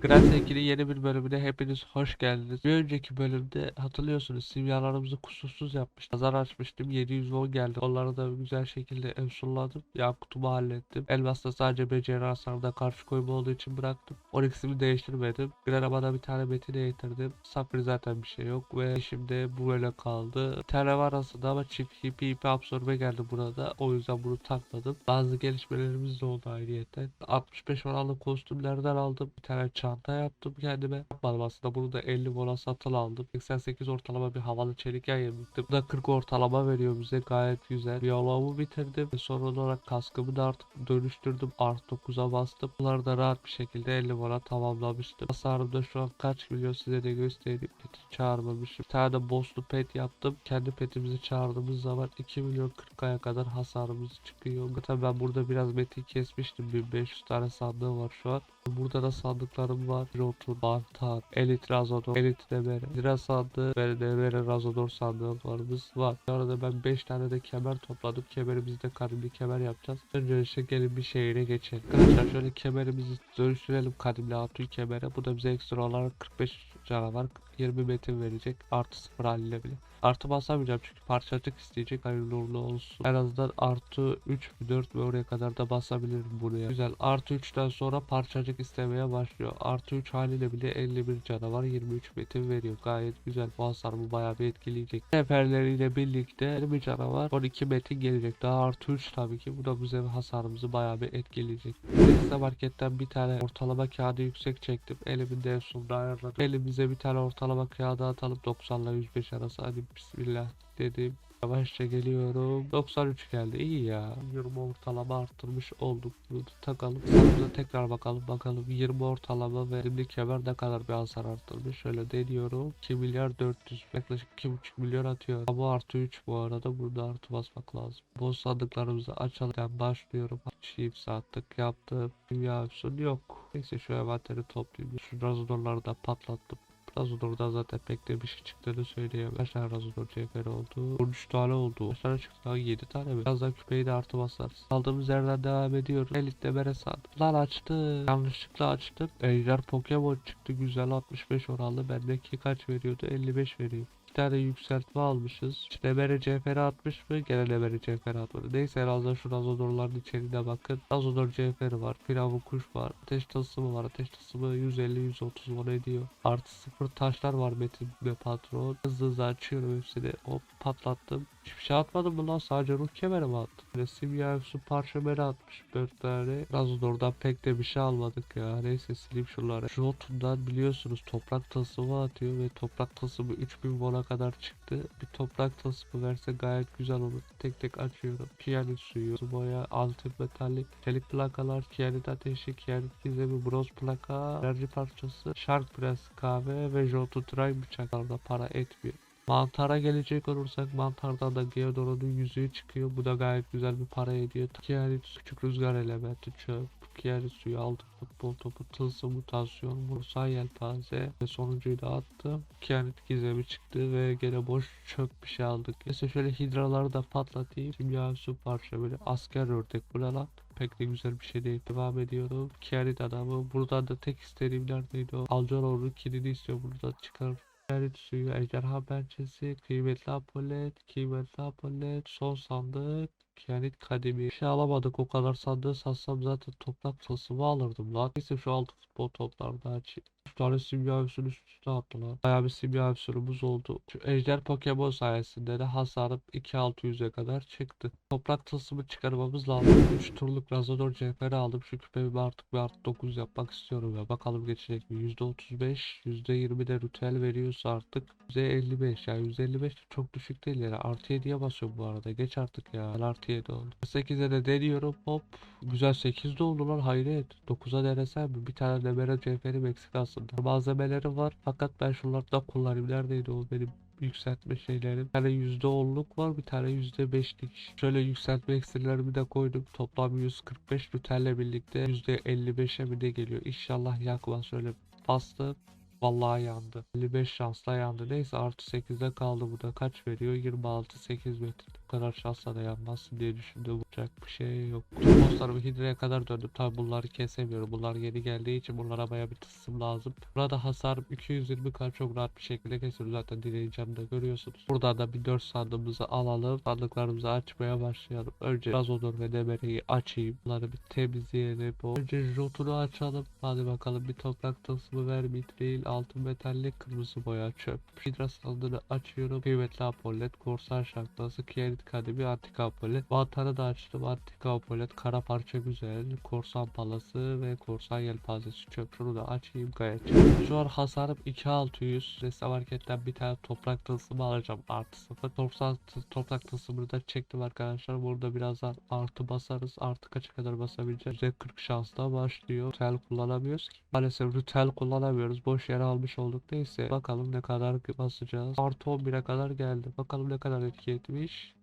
Grand Seki'nin yeni bir bölümüne hepiniz hoş geldiniz. Bir önceki bölümde hatırlıyorsunuz simyalarımızı kusursuz yapmıştım. Pazar açmıştım 710 geldi. Onları da güzel şekilde ensulladım. Yakutumu hallettim. Elmas'ta sadece beceri hasarına karşı koyma olduğu için bıraktım. Onyx'imi değiştirmedim. Granama'da bir tane metin eğitirdim. Safir zaten bir şey yok ve şimdi bu böyle kaldı. Tane var aslında ama çift hipi hipi absorbe geldi burada. O yüzden bunu takmadım. Bazı gelişmelerimiz de oldu ayrıyeten. 65 oranlı kostümlerden aldım. Bir tane çanta yaptım kendime. Yapmadım aslında bunu da 50 won satın aldım. 88 ortalama bir havalı çelik yay yaptım. Bu da 40 ortalama veriyor bize gayet güzel. Biyoloğumu bitirdim. Ve son olarak kaskımı da artık dönüştürdüm. Art 9'a bastım. Bunları da rahat bir şekilde 50 won'a tamamlamıştım. Hasarımda şu an kaç milyon size de göstereyim. Peti çağırmamışım. Bir tane bosslu pet yaptım. Kendi petimizi çağırdığımız zaman 2 milyon 40'a kadar hasarımız çıkıyor. Zaten ben burada biraz metin kesmiştim. 1500 tane sandığı var şu an. Burada da sandıklarım var. Rotur, Mantar, Elit Razodor, Elit Nemere, Lira sandığı ve Nemere Razodor sandıklarımız var. Bu arada ben 5 tane de kemer topladım. Kemerimizi de kadimli kemer yapacağız. Önce işte gelin bir şehire geçelim. Arkadaşlar şöyle kemerimizi dönüştürelim kadimli hatun kemere. Bu da bize ekstra olarak 45 canavar 20 metin verecek. Artı 0 haliyle bile. Artı basamayacağım çünkü parçacık isteyecek hayırlı uğurlu olsun. En azından artı 3 mü 4 mü oraya kadar da basabilirim buraya. Güzel. Artı 3'ten sonra parçacık istemeye başlıyor. Artı 3 haliyle bile 51 canavar 23 metin veriyor. Gayet güzel. Bu hasarımı bayağı bir etkileyecek. Seferleriyle birlikte 20 canavar 12 metin gelecek. Daha artı 3 tabii ki. Bu da bize hasarımızı bayağı bir etkileyecek. Neyse marketten bir tane ortalama kağıdı yüksek çektim. Elimin de en sonunda ayarladım. Elimize bir tane ortalama kağıdı atalım. 90 ile 105 arası. Hadi bismillah dedim. Yavaşça geliyorum. 93 geldi. İyi ya. 20 ortalama arttırmış olduk. Bunu takalım. Sarımıza tekrar bakalım. Bakalım 20 ortalama ve elimdeki kemer ne kadar bir hasar arttırmış. Şöyle deniyorum. 2 milyar 400. Yaklaşık 2,5 milyon atıyor. Ama artı 3 bu arada. Burada artı basmak lazım. Boz sandıklarımızı açalım. Ben başlıyorum. Çift saatlik yaptım. Dünya yok. Neyse şu envanteri toplayayım. Şu razodorları da patlattım. Razodor'dan zaten de bir şey çıktığını söyleyemem. Kaç tane Razodor cevheri oldu? 13 tane oldu. Kaç tane çıktı? Daha 7 tane mi? Birazdan küpeyi de artı basarız. Aldığımız yerden devam ediyoruz. Elitte bere sandım. Lan açtı. Yanlışlıkla açtım. Ejder Pokemon çıktı. Güzel 65 oranlı. Bendeki kaç veriyordu? 55 veriyor. Tane yükseltme almışız. Nemere cevheri atmış mı? Gene Nemere cevheri atmadı. Neyse en azından şu Razodor'ların içeriğine bakın. Razodor cevheri var. Firavun kuş var. Ateş tılsımı var. Ateş tılsımı 150-130 won ediyor. Artı sıfır taşlar var Metin ve patron. Hızlı hızlı açıyorum hepsini. Hop patlattım. Hiçbir şey atmadım mı lan? Sadece ruh kemeri mi attım? Böyle simya su parşömeni atmış 4 tane. Razodor'dan pek de bir şey almadık ya. Neyse sileyim şunları. Jotun'dan biliyorsunuz toprak tılsımı atıyor ve toprak tılsımı 3000 won'a kadar çıktı. Bir toprak tılsımı verse gayet güzel olur. Tek tek açıyorum. Kiyanit suyu, boya, altın metalik, çelik plakalar, kiyanit ateşi, kiyanit gizemi, bronz plaka, enerji parçası, shark press kahve ve Jotun Tray bıçaklarda para etmiyor. Mantara gelecek olursak mantardan da Geodora'nın yüzüğü çıkıyor. Bu da gayet güzel bir para ediyor. Kiyarit küçük rüzgar elementi çöp. Kiyarit suyu aldık. Futbol topu, tılsım mutasyon, mursay yelpaze ve sonuncuyu da attım. Kiyarit gizemi çıktı ve gene boş çöp bir şey aldık. Neyse şöyle hidraları da patlatayım. Simya su parça böyle asker ördek bu? Pek de güzel bir şey değil. Devam ediyorum. Kiyarit adamı. Buradan da tek istediğim neredeydi o? Alcanoğlu'nun kilidi istiyor. Buradan çıkar. Kiyarit suyu, ejderha pençesi, kıymetli apolet, kıymetli apolet, son sandık, Kiyanit kademi. Bir şey alamadık o kadar sandığı satsam zaten toprak tılsımı alırdım lan. Neyse şu altı futbol toplarını açayım. 3 tane simya öpsünü üst üste attı lan. Bayağı bir simya öpsünümüz oldu. Şu ejder Pokemon sayesinde de hasarım 2600'e kadar çıktı. Toprak tılsımı çıkarmamız lazım. 3 turluk Razodor cevheri aldım. Şu küpemi artık bir artı 9 yapmak istiyorum ya. Bakalım geçecek mi? %35, %20 de ritüel veriyorsa artık %55 yani %55 de çok düşük değil yani. Artı 7'ye basıyorum bu arada. Geç artık ya. Ben artı 7 oldu. 8'e de deniyorum. Hop. Güzel 8'de oldu lan hayret. 9'a denesem mi? Bir tane Nemere cevheri eksik aslında. Malzemeleri var. Fakat ben şunları da kullanayım. Neredeydi o benim yükseltme şeylerim. Bir tane %10'luk var. Bir tane %5'lik. Şöyle yükseltme iksirlerimi de koydum. Toplam 145 rütelle birlikte %55'e mi ne geliyor? İnşallah yakmaz. Şöyle bastım. Vallahi yandı. 55 şansla yandı. Neyse artı 8'de kaldı bu da. Kaç veriyor? 26 8 metre. Bu kadar şansla da yanmazsın diye düşündüm. Olacak bir şey yok. Bosslarımı Hidra'ya kadar döndüm. Tabi bunları kesemiyorum. Bunlar yeni geldiği için bunlara baya bir tısım lazım. Burada hasarım 220 k çok rahat bir şekilde kesiyorum. Zaten deneyeceğim de görüyorsunuz. Burada da bir 4 sandığımızı alalım. Sandıklarımızı açmaya başlayalım. Önce Razodor ve Nemere'yi açayım. Bunları bir temizleyelim. Önce Jotunu açalım. Hadi bakalım bir toprak tılsımı ver mitril, altın metallik, kırmızı boya, çöp. Hidra sandığını açıyorum. Kıymetli apolet, korsan şaklası, kiyanit kademi, antika apolet. Mantarı da açtım. Antika apolet, kara parça güzel, korsan palası ve korsan yelpazesi çöp. Şunu da açayım gayet. Şu an hasarım 2600. Resta marketten bir tane toprak tılsımı alacağım. Artı 0. Toprak, toprak tılsımını da çektim arkadaşlar. Burada birazdan artı basarız. Artı kaça kadar basabileceğiz? %40 şansla başlıyor. Tel kullanamıyoruz. Maalesef rütel kullanamıyoruz. Boş yere almış olduk. Neyse bakalım ne kadar basacağız. Artı 11'e kadar geldi. Bakalım ne kadar etki etmiş.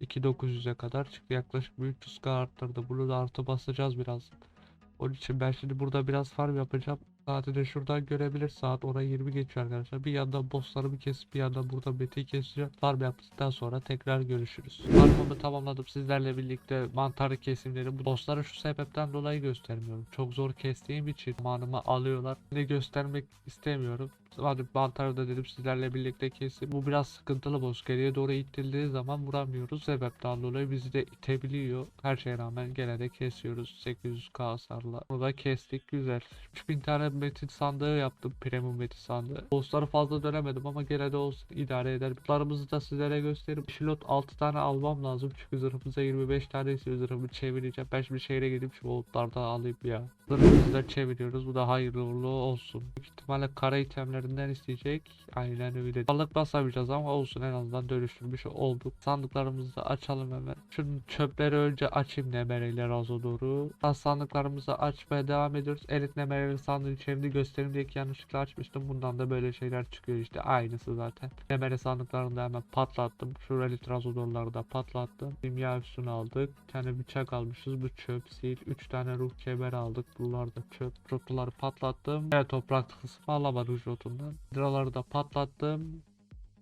2900'e kadar çıktı. Yaklaşık 300k arttırdı. Bunu da artı basacağız biraz. Onun için ben şimdi burada biraz farm yapacağım. Saati de şuradan görebilir. Saat ona 20 geçiyor arkadaşlar. Bir yandan bosslarımı kesip bir yandan burada Mete'yi keseceğim. Farm yaptıktan sonra tekrar görüşürüz. Farmımı tamamladım. Sizlerle birlikte mantarı kesimleri. Bu bossları şu sebepten dolayı göstermiyorum. Çok zor kestiğim için zamanımı alıyorlar. Ne göstermek istemiyorum. Hadi mantarı da dedim sizlerle birlikte kesin. Bu biraz sıkıntılı boss. Geriye doğru ittirdiği zaman vuramıyoruz. Sebepten dolayı bizi de itebiliyor. Her şeye rağmen gene de kesiyoruz. 800k hasarla. Bunu da kestik. Güzel. 3000 tane metin sandığı yaptım. Premium metin sandığı. Bossları fazla dönemedim ama gene de olsun idare eder. Bunlarımızı da sizlere göstereyim. Pilot 6 tane almam lazım. Çünkü zırhımıza 25 tane istiyor. Zırhımı çevireceğim. Ben şimdi şehre gidip şu boltlardan alayım ya. Zırhımızı da çeviriyoruz. Bu da hayırlı uğurlu olsun. Büyük ihtimalle kara itemlerinden isteyecek. Aynen öyle. Balık basamayacağız ama olsun en azından dönüştürmüş olduk. Sandıklarımızı da açalım hemen. Şunun çöpleri önce açayım Nemere'yle Razo doğru. Sandıklarımızı açmaya devam ediyoruz. Elit Nemere'nin sandığın içeriğini göstereyim diye yanlışlıkla açmıştım. Bundan da böyle şeyler çıkıyor işte. Aynısı zaten. Nemere sandıklarını da hemen patlattım. Şu Elit Razodor'ları da patlattım. Kimya üstünü aldık. Bir tane bıçak almışız. Bu çöp sil. 3 tane ruh kemer aldık. Bunlar da çöp. Rotuları patlattım. Evet toprak kısmı alamadık rotundan. Hidraları da patlattım.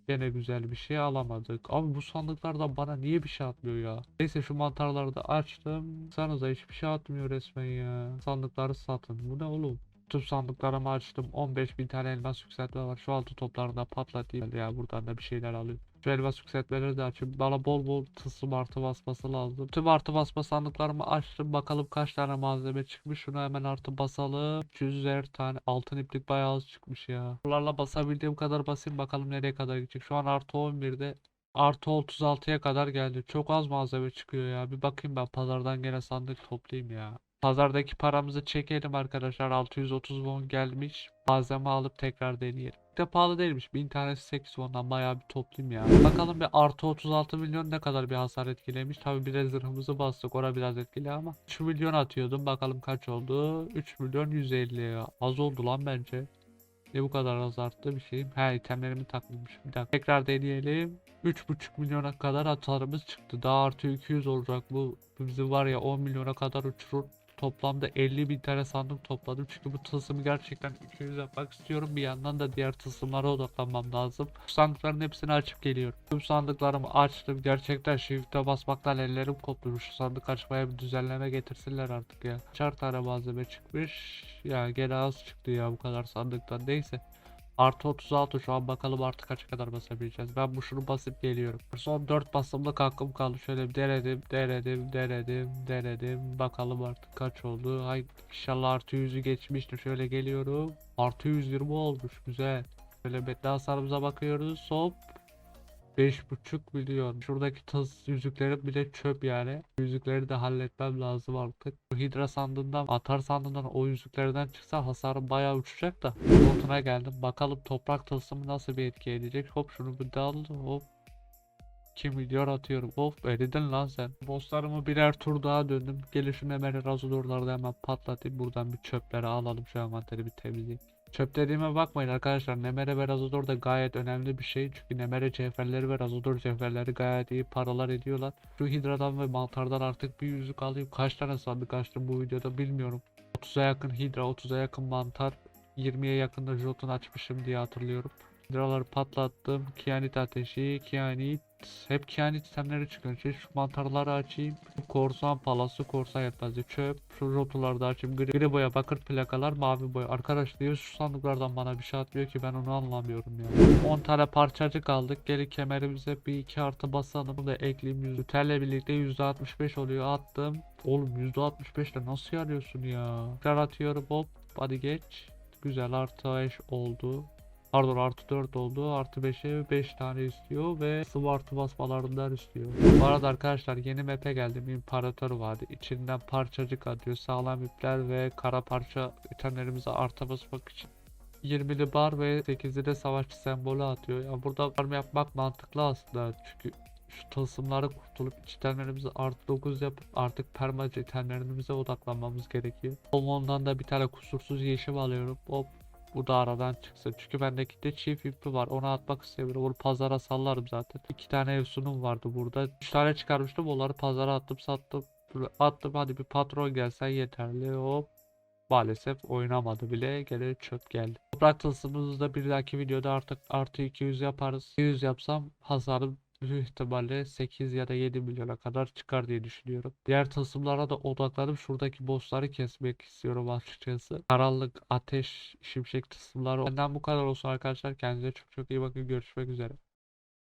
Gene güzel bir şey alamadık. Abi bu sandıklardan bana niye bir şey atmıyor ya? Neyse şu mantarları da açtım. Sanıza hiçbir şey atmıyor resmen ya. Sandıkları satın. Bu ne oğlum? Tüm sandıklarımı açtım. 15 bin tane elmas yükseltme var. Şu altı toplarını da patlatayım. Ya buradan da bir şeyler alayım. Elmas yükseltmeleri de açayım. Bana bol bol tılsım artı basması lazım. Tüm artı basma sandıklarımı açtım. Bakalım kaç tane malzeme çıkmış. Şunu hemen artı basalım. 300'er tane altın iplik bayağı az çıkmış ya. Bunlarla basabildiğim kadar basayım. Bakalım nereye kadar gidecek. Şu an artı 11'de. Artı 36'ya kadar geldi. Çok az malzeme çıkıyor ya. Bir bakayım ben pazardan gene sandık toplayayım ya. Pazardaki paramızı çekelim arkadaşlar. 630 won gelmiş. Malzeme alıp tekrar deneyelim. De pahalı değilmiş. 1000 tanesi 8 won'dan bayağı bir toplayayım ya. Bakalım bir artı 36 milyon ne kadar bir hasar etkilemiş. Tabi bir de zırhımızı bastık. Ora biraz etkili ama. 3 milyon atıyordum. Bakalım kaç oldu. 3 milyon 150 ya. Az oldu lan bence. Ne bu kadar az arttı bir şeyim. He itemlerimi takmamışım. Bir dakika. Tekrar deneyelim. 3,5 milyona kadar atarımız çıktı. Daha artı 200 olacak. Bu bizi var ya 10 milyona kadar uçurur. Toplamda 50 bin tane sandık topladım. Çünkü bu tılsımı gerçekten 200 yapmak istiyorum. Bir yandan da diğer tılsımlara odaklanmam lazım. Bu sandıkların hepsini açıp geliyorum. Tüm sandıklarımı açtım. Gerçekten shift'e basmaktan ellerim koptu. Şu sandık açmaya bir düzenleme getirsinler artık ya. Çar tane malzeme çıkmış. Ya gene az çıktı ya bu kadar sandıktan. Neyse. Artı 36 şu an bakalım artı kaça kadar basabileceğiz. Ben bu şunu basıp geliyorum. Son 4 basımlık hakkım kaldı. Şöyle denedim, denedim, denedim, denedim. Bakalım artık kaç oldu. Hay inşallah artı 100'ü geçmiştir. Şöyle geliyorum. Artı 120 olmuş. Güzel. Böyle bedava hasarımıza bakıyoruz. Hop. 5.5 milyon. Şuradaki tız yüzüklerim bile çöp yani. Yüzükleri de halletmem lazım artık. Hidra sandığından, atar sandığından o yüzüklerden çıksa hasarım bayağı uçacak da. Notuna geldim. Bakalım toprak tılsımı nasıl bir etki edecek. Hop şunu bir dal. Hop. 2 milyon atıyorum. Of eridin lan sen. Bosslarımı birer tur daha döndüm. Gelişim hemen da hemen patlatayım. Buradan bir çöpleri alalım. Şu envanteri bir temizleyeyim. Çöp dediğime bakmayın arkadaşlar. Nemere ve Razodor da gayet önemli bir şey. Çünkü Nemere cevherleri ve Razodor cevherleri gayet iyi paralar ediyorlar. Şu hidradan ve mantardan artık bir yüzük alayım. Kaç tane sandık açtım bu videoda bilmiyorum. 30'a yakın hidra, 30'a yakın mantar, 20'ye yakın da jotun açmışım diye hatırlıyorum. Hidraları patlattım. Kianit ateşi, kianit, Hep kehanit itemleri çıkıyor. Şimdi şu mantarları açayım. Korsan palası, korsan yetmezdi. Çöp. Şu rotuları da açayım. Gri, gri boya, bakır plakalar, mavi boya. Arkadaş niye şu sandıklardan bana bir şey atmıyor ki ben onu anlamıyorum ya. 10 tane parçacık aldık. Geri kemerimize bir iki artı basalım. Bunu da ekleyeyim. Yüzüterle birlikte %65 oluyor. Attım. Oğlum %65 ile nasıl yarıyorsun ya? Tekrar atıyorum hop. Hadi geç. Güzel artı 5 oldu. Pardon artı 4 oldu. Artı 5'e 5 tane istiyor ve sıvı artı basmalarından istiyor. Bu arada arkadaşlar yeni map'e geldim. İmparator vardı. İçinden parçacık atıyor. Sağlam ipler ve kara parça itemlerimize artı basmak için 20'li bar ve 8'li de savaşçı sembolü atıyor. Ya burada farm yapmak mantıklı aslında. Çünkü şu tılsımları kurtulup itemlerimizi artı 9 yapıp artık permaca itemlerimize odaklanmamız gerekiyor. Ondan da bir tane kusursuz yeşim alıyorum. Hop bu da aradan çıksın. Çünkü bendeki de çift ipi var. Onu atmak istemiyorum. Onu pazara sallarım zaten. İki tane evsunum vardı burada. Üç tane çıkarmıştım. Onları pazara attım sattım. Attım hadi bir patron gelsen yeterli. Hop. Maalesef oynamadı bile. Gene çöp geldi. Toprak tılsımımızı da bir dahaki videoda artık artı 200 yaparız. 200 yapsam hasarım büyük ihtimalle 8 ya da 7 milyona kadar çıkar diye düşünüyorum. Diğer tılsımlara da odaklanıp şuradaki bossları kesmek istiyorum açıkçası. Karanlık, ateş, şimşek tılsımları. Benden bu kadar olsun arkadaşlar. Kendinize çok çok iyi bakın. Görüşmek üzere.